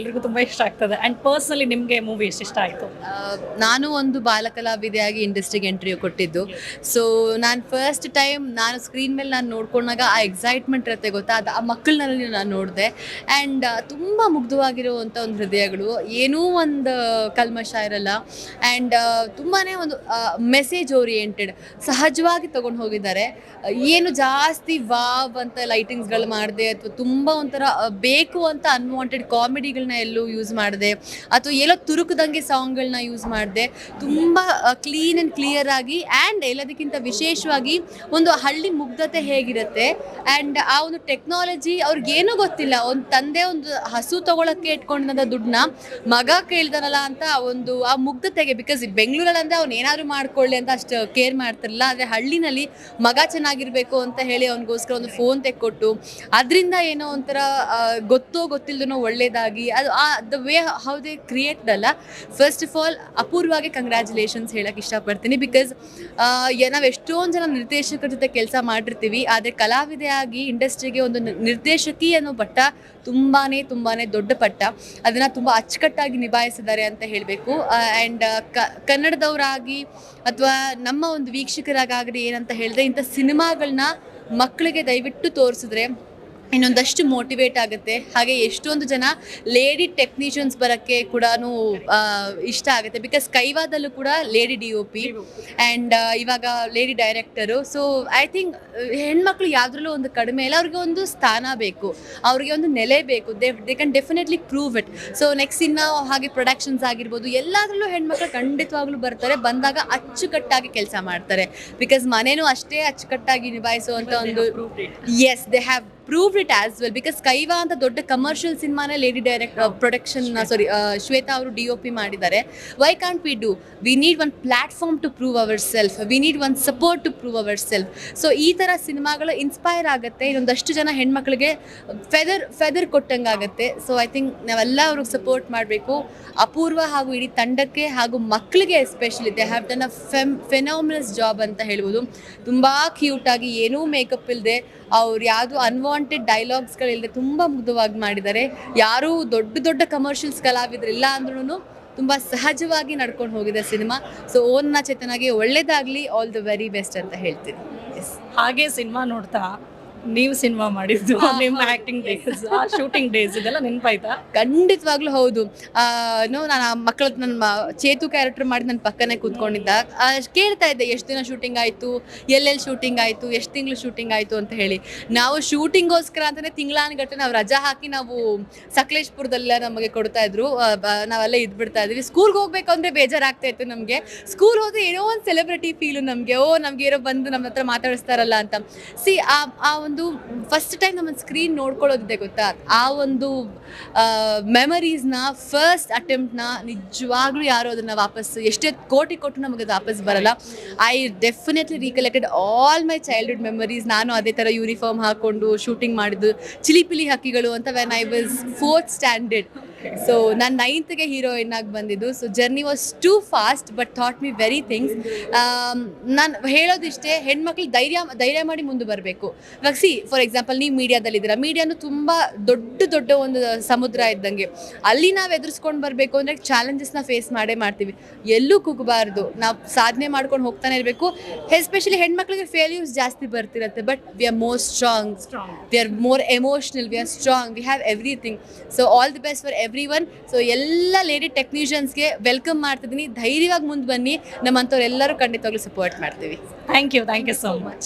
ಎಲ್ರಿಗೂ ತುಂಬಾ ಇಷ್ಟ ಆಗ್ತದೆ. ಅಂಡ್ ಪರ್ಸನಲಿ ನಿಮಗೆ ಮೂವಿ ಎಷ್ಟು ಇಷ್ಟ ಆಯ್ತು? ನಾನು ಒಂದು ಬಾಲಕಲಾವಿದೆಯಾಗಿ ಇಂಡಸ್ಟ್ರಿಗೆ ಎಂಟ್ರಿ ಕೊಟ್ಟಿದ್ದು. ಸೊ ನಾನು ಫಸ್ಟ್ ಟೈಮ್ ನಾನು ಸ್ಕ್ರೀನ್ ಮೇಲೆ ನಾನು ನೋಡ್ಕೊಂಡಾಗ ಆ ಎಕ್ಸೈಟ್ಮೆಂಟ್ ಇರುತ್ತೆ ಗೊತ್ತಾ? ಅದು ಆ ಮಕ್ಕಳಲ್ಲಿ ನಾನು ನೋಡಿದೆ. ಆ್ಯಂಡ್ ತುಂಬ ಮುಗ್ಧವಾಗಿರುವಂಥ ಒಂದು ಹೃದಯಗಳು. ಏನೂ ಒಂದು ಕಲ್ಮಶ ಇರಲ್ಲ. ಆ್ಯಂಡ್ ತುಂಬಾ ಒಂದು ಮೆಸೇಜ್ ಓರಿಯೆಂಟೆಡ್ ಸಹಜವಾಗಿ ತೊಗೊಂಡು ಹೋಗಿದ್ದಾರೆ. ಏನು ಜಾಸ್ತಿ ವಾವ್ ಅಂತ ಲೈಟಿಂಗ್ಸ್ಗಳು ಮಾಡಿದೆ ಅಥವಾ ತುಂಬ ಒಂಥರ ಬೇಕು ಅಂತ ಅನ್ವಾಂಟೆಡ್ ಕಾಮಿಡಿಗಳನ್ನ ಎಲ್ಲೂ ಯೂಸ್ ಮಾಡಿದೆ. ಅಥವಾ ಎಲ್ಲೋ ತುರುಕದಂಗೆ ಸಾಂಗ್ಗಳನ್ನ ಯೂಸ್ ಮಾಡಿದೆ. ತುಂಬ ಕ್ಲೀನ್ ಆ್ಯಂಡ್ ಕ್ಲಿಯರ್ ಆಗಿ ಆ್ಯಂಡ್ ಎಲ್ಲದಕ್ಕಿಂತ ವಿಶೇಷವಾಗಿ ಒಂದು ಹಳ್ಳಿ ಮುಗ್ಧತೆ ಹೇಗಿರುತ್ತೆ ಆ್ಯಂಡ್ ಆ ಒಂದು ಟೆಕ್ನಾಲಜಿ ಅವ್ರಿಗೇನೂ ಗೊತ್ತಿಲ್ಲ. ಒಂದು ತಂದೆ ಒಂದು ಹಸು ತಗೊಳಕ್ಕೆ ಇಟ್ಕೊಂಡಂಥ ದುಡ್ಡನ್ನ ಮಗ ಕೇಳ್ದಾನಲ್ಲ ಅಂತ ಒಂದು ಆ ಮುಗ್ಧತೆಗೆ ಬಿಕಾಸ್ ಬೆಂಗಳೂರಲ್ಲಿ ಅಂದರೆ ಅವ್ನು ಏನಾದ್ರು ಮಾಡ್ಕೊಳ್ಳಿ ಅಂತ ಅಷ್ಟು ಕೇರ್ ಮಾಡ್ತಿರಲ್ಲ ಆದರೆ ಹಳ್ಳಿನಲ್ಲಿ ಮಗ ಚೆನ್ನಾಗಿರ್ಬೇಕು ಅಂತ ಹೇಳಿ ಅವನಿಗೋಸ್ಕರ ಒಂದು ಫೋನ್ ತೆಕ್ಕೊಟ್ಟು, ಅದರಿಂದ ಏನೋ ಒಂಥರ ಗೊತ್ತೋ ಗೊತ್ತಿಲ್ಲದನೋ ಒಳ್ಳೇದಾಗಿ ಅದು ಆ the way how they create ಅಲ್ಲ ಫಸ್ಟ್ ಆಫ್ ಆಲ್ ಅಪೂರ್ವವಾಗಿ ಕಂಗ್ರ್ಯಾಚುಲೇಷನ್ಸ್ ಹೇಳಕ್ಕೆ ಇಷ್ಟಪಡ್ತೀನಿ ಬಿಕಾಸ್ ನಾವು ಎಷ್ಟೊಂದು ಜನ ನಿರ್ದೇಶಕರ ಜೊತೆ ಕೆಲಸ ಮಾಡಿರ್ತೀವಿ, ಆದರೆ ಕಲಾವಿದೆಯಾಗಿ ಇಂಡಸ್ಟ್ರಿಗೆ ಒಂದು ನಿರ್ದೇಶಕಿ ಅನ್ನೋ ಪಟ್ಟ ತುಂಬಾ ತುಂಬಾ ದೊಡ್ಡ ಪಟ್ಟ. ಅದನ್ನು ತುಂಬ ಅಚ್ಚುಕಟ್ಟಾಗಿ ನಿಭಾಯಿಸಿದ್ದಾರೆ ಅಂತ ಹೇಳಬೇಕು. ಆ್ಯಂಡ್ ಕನ್ನಡದವರಾಗಿ ಅಥವಾ ನಮ್ಮ ಒಂದು ವೀಕ್ಷಕರಾಗಲಿ ಏನಂತ ಹೇಳಿದ್ರೆ ಇಂಥ ಸಿನಿಮಾಗಳನ್ನ ಮಕ್ಕಳಿಗೆ ದಯವಿಟ್ಟು ತೋರಿಸಿದ್ರೆ ಇನ್ನೊಂದಷ್ಟು ಮೋಟಿವೇಟ್ ಆಗುತ್ತೆ. ಹಾಗೆ ಎಷ್ಟೊಂದು ಜನ ಲೇಡಿ ಟೆಕ್ನಿಷಿಯನ್ಸ್ ಬರೋಕ್ಕೆ ಕೂಡ ಇಷ್ಟ ಆಗುತ್ತೆ. ಬಿಕಾಸ್ ಕೈವಾದಲ್ಲೂ ಕೂಡ lady D O P and ಇವಾಗ lady director so I think ಹೆಣ್ಮಕ್ಳು ಯಾವುದ್ರಲ್ಲೂ ಒಂದು ಕಡಿಮೆ ಇಲ್ಲ. ಅವ್ರಿಗೆ ಒಂದು ಸ್ಥಾನ ಬೇಕು. ಅವ್ರಿಗೆ ಒಂದು ನೆಲೆ ಬೇಕು. They they can definitely prove it so next ಇನ್ನು ಹಾಗೆ ಪ್ರೊಡಕ್ಷನ್ಸ್ ಆಗಿರ್ಬೋದು ಎಲ್ಲಾದ್ರಲ್ಲೂ ಹೆಣ್ಮಕ್ಳು ಖಂಡಿತವಾಗ್ಲೂ ಬರ್ತಾರೆ. ಬಂದಾಗ ಅಚ್ಚುಕಟ್ಟಾಗಿ ಕೆಲಸ ಮಾಡ್ತಾರೆ. ಬಿಕಾಸ್ ಮನೇನೂ ಅಷ್ಟೇ ಅಚ್ಚುಕಟ್ಟಾಗಿ ನಿಭಾಯಿಸುವಂಥ ಒಂದು yes they have prove it as well because Kaiva ಅಂತ ದೊಡ್ಡ ಕಮರ್ಷಿಯಲ್ ಸಿನಿಮಾನ lady direct production sorry Shweta. ಅವರು ಡಿ ಒ ಪಿ ಮಾಡಿದ್ದಾರೆ. Why can't we do we need one platform to prove ourself we need one support to prove ourself so ಈ ಥರ ಸಿನಿಮಾಗಳು inspire ಆಗುತ್ತೆ. ಇನ್ನೊಂದಷ್ಟು ಜನ ಹೆಣ್ಮಕ್ಳಿಗೆ ಫೆದರ್ ಫೆದರ್ ಕೊಟ್ಟಂಗಾಗುತ್ತೆ. ಸೊ ಐ ಥಿಂಕ್ ನಾವೆಲ್ಲ ಅವ್ರಿಗೆ ಸಪೋರ್ಟ್ ಮಾಡಬೇಕು. ಅಪೂರ್ವ ಹಾಗೂ ಇಡೀ ತಂಡಕ್ಕೆ ಹಾಗೂ ಮಕ್ಕಳಿಗೆ especially they have done a fem phenomenous job ಅಂತ ಹೇಳ್ಬೋದು. ತುಂಬ ಕ್ಯೂಟಾಗಿ ಏನೂ ಮೇಕಪ್ ಇಲ್ಲದೆ ಅವ್ರು ಯಾವುದು ಅನ್ವಾಂಟೆಡ್ ಡೈಲಾಗ್ಸ್ಗಳಿಲ್ಲದೆ ತುಂಬ ಮುಗ್ಧವಾಗಿ ಮಾಡಿದ್ದಾರೆ. ಯಾರೂ ದೊಡ್ಡ ದೊಡ್ಡ ಕಮರ್ಷಿಯಲ್ಸ್ ಕಲಾವಿದರಿಲ್ಲ ಅಂದ್ರೂ ತುಂಬ ಸಹಜವಾಗಿ ನಡ್ಕೊಂಡು ಹೋಗಿದೆ ಸಿನಿಮಾ. ಸೊ ಓನ್ನ ಚೇತನಾಗೆ ಒಳ್ಳೇದಾಗಲಿ ಆಲ್ ದ ವೆರಿ ಬೆಸ್ಟ್ ಅಂತ ಹೇಳ್ತೀನಿ. ಹಾಗೆ ಸಿನಿಮಾ ನೋಡ್ತಾ ನೀವು ಸಿನಿಮಾ ಮಾಡಿದ್ದು ನಿಮ್ಮ. ಆಕ್ಟಿಂಗ್ ಡೇಸ್ ಆ ಶೂಟಿಂಗ್ ಡೇಸ್ ಇದೆಲ್ಲ ನೆನಪಾಯ್ತಾ? ಖಂಡಿತವಾಗ್ಲೂ ಹೌದು. ನೋ ನಾನು ಆ ಮಕ್ಕಳ ನನ್ನ ಚೇತು ಕ್ಯಾರೆಕ್ಟರ್ ಮಾಡಿ ನನ್ನ ಪಕ್ಕನೇ ಕೂತ್ಕೊಂಡಿದ್ದ. ಆ, ಕೇಳ್ತಾ ಇದ್ದೆ ಎಷ್ಟು ದಿನ ಶೂಟಿಂಗ್ ಆಯಿತು? ಎಲ್ಲೆಲ್ಲಿ ಶೂಟಿಂಗ್ ಆಯಿತು? ಎಷ್ಟು ತಿಂಗಳು ಶೂಟಿಂಗ್ ಆಯಿತು? ಅಂತ ಹೇಳಿ. ನಾವು ಶೂಟಿಂಗೋಸ್ಕರ ಅಂತಲೇ ತಿಂಗಳಾನುಗಟ್ಟಲೆ ನಾವು ರಜಾ ಹಾಕಿ ನಾವು ಸಕಲೇಶ್ಪುರದಲ್ಲ ನಮಗೆ ಕೊಡ್ತಾ ಇದ್ರು. ಆ, ಬ- ನಾವೆಲ್ಲ ಇದ್ಬಿಡ್ತಾ ಇದ್ವಿ. ಸ್ಕೂಲ್ಗೆ ಹೋಗ್ಬೇಕು ಅಂದರೆ ಬೇಜಾರಾಗ್ತಾ ಇತ್ತು ನಮಗೆ. ಸ್ಕೂಲ್ ಹೋದ್ರೆ ಏನೋ ಒಂದು ಸೆಲೆಬ್ರಿಟಿ ಫೀಲು ನಮಗೆ. ಓ ನಮ್ಗೆ ಏನೋ ಬಂದು ನಮ್ಮ ಹತ್ರ ಮಾತಾಡಿಸ್ತಾರಲ್ಲ ಅಂತ. ಸಿ ಆ ಆ ಒಂದು ಫಸ್ಟ್ ಟೈಮ್ ನಮ್ಮ ಸ್ಕ್ರೀನ್ ನೋಡ್ಕೊಳ್ಳೋದಿದೆ ಗೊತ್ತಾ? ಆ ಒಂದು ಮೆಮರೀಸ್ನ ಫಸ್ಟ್ ಅಟೆಂಪ್ಟ್ನ ನಿಜವಾಗ್ಲೂ ಯಾರು ಅದನ್ನು ವಾಪಸ್ ಎಷ್ಟೇ ಕೋಟಿ ಕೊಟ್ಟು ನಮಗೆ ಅದು ವಾಪಸ್ ಬರಲ್ಲ. I definitely recollected all my childhood memories ನಾನು ಅದೇ ಥರ ಯೂನಿಫಾರ್ಮ್ ಹಾಕ್ಕೊಂಡು ಶೂಟಿಂಗ್ ಮಾಡಿದ್ದು, ಚಿಲಿಪಿಲಿ ಹಕ್ಕಿಗಳು ಅಂತ when I was fourth standard so ನಾನು ನೈನ್ತ್ಗೆ ಹೀರೋಯಿನ್ ಆಗಿ ಬಂದಿದ್ದು. So journey was too fast but thought me very things ನಾನು ಹೇಳೋದಿಷ್ಟೇ ಹೆಣ್ಮಕ್ಳು ಧೈರ್ಯ ಧೈರ್ಯ ಮಾಡಿ ಮುಂದೆ ಬರಬೇಕು. ಇವಾಗ ಸಿ ಫಾರ್ ಎಕ್ಸಾಂಪಲ್ ನೀವು ಮೀಡಿಯಾದಲ್ಲಿದ್ದೀರಾ ಮೀಡಿಯಾನು ತುಂಬ ದೊಡ್ಡ ದೊಡ್ಡ ಒಂದು ಸಮುದ್ರ ಇದ್ದಂಗೆ. ಅಲ್ಲಿ ನಾವು ಎದುರಿಸ್ಕೊಂಡು ಬರಬೇಕು ಅಂದರೆ ಚಾಲೆಂಜಸ್ನ ಫೇಸ್ ಮಾಡೇ ಮಾಡ್ತೀವಿ. ಎಲ್ಲೂ ಕುಗ್ಬಾರ್ದು. ನಾವು ಸಾಧನೆ ಮಾಡ್ಕೊಂಡು ಹೋಗ್ತಾನೆ ಇರಬೇಕು. ಎಸ್ಪೆಷಲಿ ಹೆಣ್ಮಕ್ಳಿಗೆ ಫೇಲ್ಯೂರ್ಸ್ ಜಾಸ್ತಿ ಬರ್ತಿರತ್ತೆ but we are more strong we are more emotional we are strong we have everything so all the best for every one so ಎಲ್ಲ ಲೇಡಿ ಟೆಕ್ನಿಷಿಯನ್ಸ್ಗೆ ವೆಲ್ಕಮ್ ಮಾಡ್ತಿದ್ದೀನಿ. ಧೈರ್ಯವಾಗಿ ಮುಂದೆ ಬನ್ನಿ. ನಮ್ಮಂಥವ್ರೆಲ್ಲರೂ ಖಂಡಿತವಾಗ್ಲೂ ಸಪೋರ್ಟ್ ಮಾಡ್ತೀವಿ. Thank you thank you so much